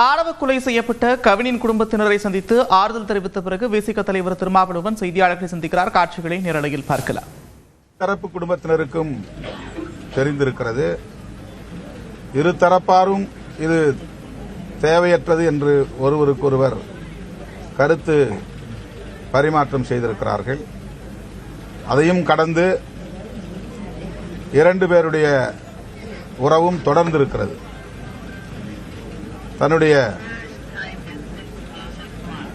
ஆணவ கொலை செய்யப்பட்ட கவினின் குடும்பத்தினரை சந்தித்து ஆறுதல் தெரிவித்த பிறகு விசிக தலைவர் திருமாவளவன் செய்தியாளர்களை சந்திக்கிறார். காட்சிகளை நேரலையில் பார்க்கலாம். தரப்பு குடும்பத்தினருக்கும் தெரிந்திருக்கிறது. இரு தரப்பாரும் இது தேவையற்றது என்று ஒருவருக்கொருவர் கருத்து பரிமாற்றம் செய்திருக்கிறார்கள். அதையும் கடந்து இரண்டு பேருடைய உறவும் தொடர்ந்திருக்கிறது. தன்னுடைய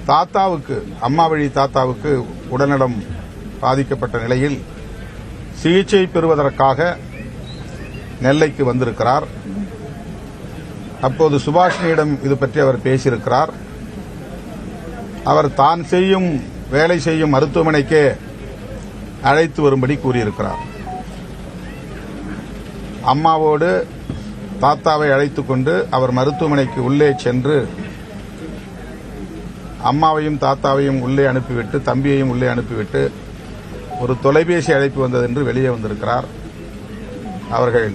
தாத்தாவுக்கு அம்மா வழி தாத்தாவுக்கு உடல்நலம் பாதிக்கப்பட்ட நிலையில் சிகிச்சை பெறுவதற்காக நெல்லைக்கு வந்திருக்கிறார். அப்போது சுபாஷினியிடம் இது பற்றி அவர் பேசியிருக்கிறார். அவர் தான் செய்யும் வேலை செய்யும் மருத்துவமனைக்கே அழைத்து வரும்படி கூறியிருக்கிறார். அம்மாவோடு தாத்தாவை அழைத்துக் கொண்டு அவர் மருத்துவமனைக்கு உள்ளே சென்று அம்மாவையும் தாத்தாவையும் உள்ளே அனுப்பிவிட்டு தம்பியையும் உள்ளே அனுப்பிவிட்டு ஒரு தொலைபேசி அழைப்பு வந்தது என்று வெளியே வந்திருக்கிறார். அவர்கள்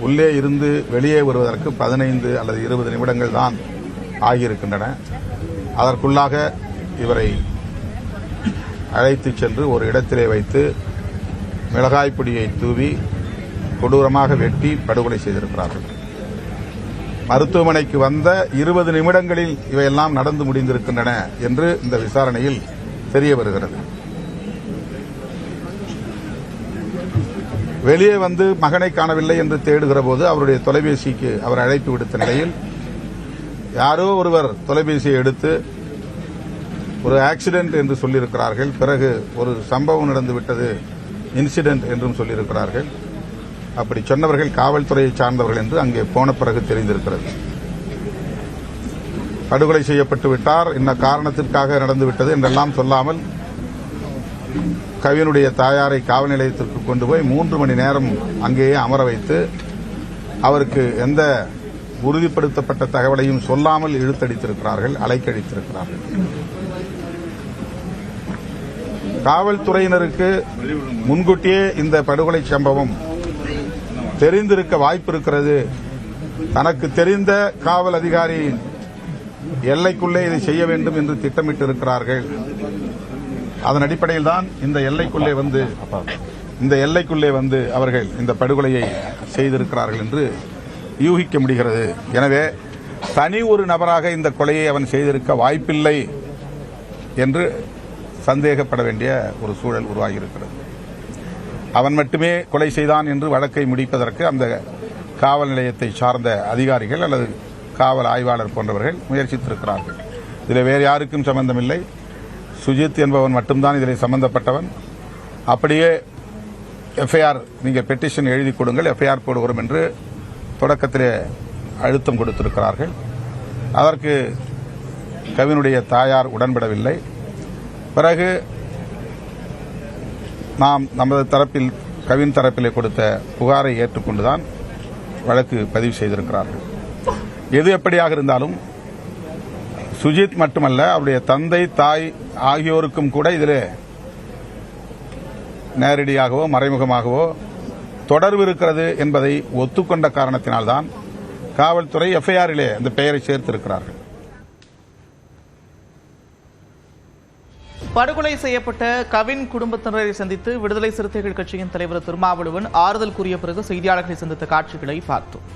உள்ளே இருந்து வெளியே வருவதற்கு பதினைந்து அல்லது இருபது நிமிடங்கள் தான் ஆகியிருக்கின்றன. அதற்குள்ளாக இவரை அழைத்துச் சென்று ஒரு இடத்திலே வைத்து மிளகாய் பொடியை தூவி கொடூரமாக வெட்டி படுகொலை செய்திருக்கிறார்கள். மருத்துவமனைக்கு வந்த இருபது நிமிடங்களில் இவையெல்லாம் நடந்து முடிந்திருக்கின்றன என்று இந்த விசாரணையில் தெரிய வருகிறது. வெளியே வந்து மகனை காணவில்லை என்று தேடுகிற போது அவருடைய தொலைபேசிக்கு அவர் அழைப்பு விடுத்த நிலையில் யாரோ ஒருவர் தொலைபேசியை எடுத்து ஒரு ஆக்சிடென்ட் என்று சொல்லியிருக்கிறார்கள். பிறகு ஒரு சம்பவம் நடந்துவிட்டது. இன்சிடென்ட் என்றும் சொல்லியிருக்கிறார்கள். அப்படி சொன்னவர்கள் காவல்துறையை சார்ந்தவர்கள் என்று அங்கே போன பிறகு தெரிந்திருக்கிறது. படுகொலை செய்யப்பட்டு விட்டார். இந்த காரணத்திற்காக நடந்துவிட்டது என்றெல்லாம் சொல்லாமல் கவியனுடைய தாயாரை காவல் நிலையத்திற்கு கொண்டு போய் மூன்று மணி நேரம் அங்கேயே அமர வைத்து அவருக்கு எந்த உறுதிப்படுத்தப்பட்ட தகவலையும் சொல்லாமல் இழுத்தடித்திருக்கிறார்கள் அலைக்கழித்திருக்கிறார்கள். காவல்துறையினருக்கு முன்கூட்டியே இந்த படுகொலை சம்பவம் தெரிந்திருக்க வாய்ப்பு இருக்கிறது தனக்கு தெரிந்த காவல் அதிகாரியின் எல்லைக்குள்ளே இதை செய்ய வேண்டும் என்று திட்டமிட்டு இருக்கிறார்கள் அதன் அடிப்படையில் தான் இந்த எல்லைக்குள்ளே வந்து இந்த எல்லைக்குள்ளே வந்து அவர்கள் இந்த படுகொலையை செய்திருக்கிறார்கள் என்று யூகிக்க முடிகிறது. எனவே தனி ஒரு நபராக இந்த கொலையை அவன் செய்திருக்க வாய்ப்பில்லை என்று சந்தேகப்பட வேண்டிய ஒரு சூழல் உருவாகியிருக்கிறது. அவன் மட்டுமே கொலை செய்தான் என்று வழக்கை முடிப்பதற்கு அந்த காவல் நிலையத்தை சார்ந்த அதிகாரிகள் அல்லது காவல் ஆய்வாளர் போன்றவர்கள் முயற்சித்திருக்கிறார்கள். இதில் வேறு யாருக்கும் சம்பந்தமில்லை. சுஜித் என்பவன் மட்டும்தான் இதில் சம்பந்தப்பட்டவன். அப்படியே எஃப்ஐஆர் நீங்கள் பெட்டிஷன் எழுதி கொடுங்கள் எஃப்ஐஆர் போடுகிறோம் என்று தொடக்கத்திலே அழுத்தம் கொடுத்திருக்கிறார்கள். அதற்கு கவினுடைய தாயார் உடன்படவில்லை. பிறகு நாம் நமது தரப்பில் கவின் தரப்பிலே கொடுத்த புகாரை ஏற்றுக்கொண்டுதான் வழக்கு பதிவு செய்திருக்கிறார்கள். எது எப்படியாக இருந்தாலும் சுஜித் மட்டுமல்ல அவருடைய தந்தை தாய் ஆகியோருக்கும் கூட இதில் நேரடியாகவோ மறைமுகமாகவோ தொடர்பு இருக்கிறது என்பதை ஒத்துக்கொண்ட காரணத்தினால்தான் காவல்துறை எஃப்ஐஆரிலே அந்த பெயரை சேர்த்திருக்கிறார்கள். படுகொலை செய்யப்பட்ட கவின் குடும்பத்தினரை சந்தித்து விடுதலை சிறுத்தைகள் கட்சியின் தலைவர் திருமாவளவன் ஆறுதல் கூறிய பிறகு செய்தியாளர்களை சந்தித்த காட்சிகளை பார்த்தோம்.